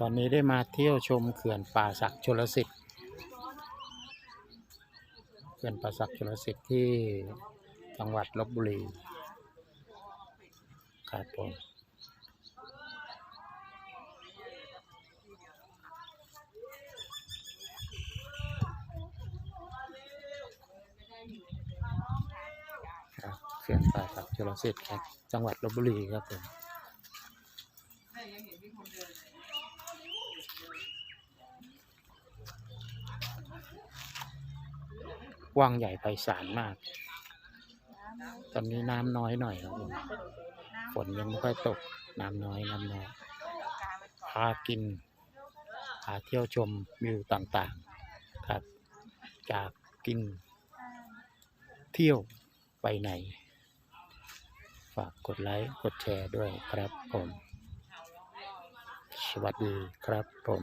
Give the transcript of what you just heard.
ตอนนี้ได้มาเที่ยวชมเขื่อนป่าสักชลสิทธิ์เขื่อนป่าสักชลสิทธิ์ที่จังหวัดลบบุรีครับผมเขื่อนป่าสักชลสิทธิ์ครับ จังหวัดลบบุรีครับผม กว้างใหญ่ไพศาลมาก ตอนนี้น้ำน้อยหน่อยครับผมฝนยังไม่ค่อยตก น้ำน้อยน้ำน้อยพากินพาเที่ยวชมวิวต่างๆครับ จากกิน เที่ยวไปไหน ฝากกดไลค์ กดแชร์ด้วยครับผม สวัสดีครับผม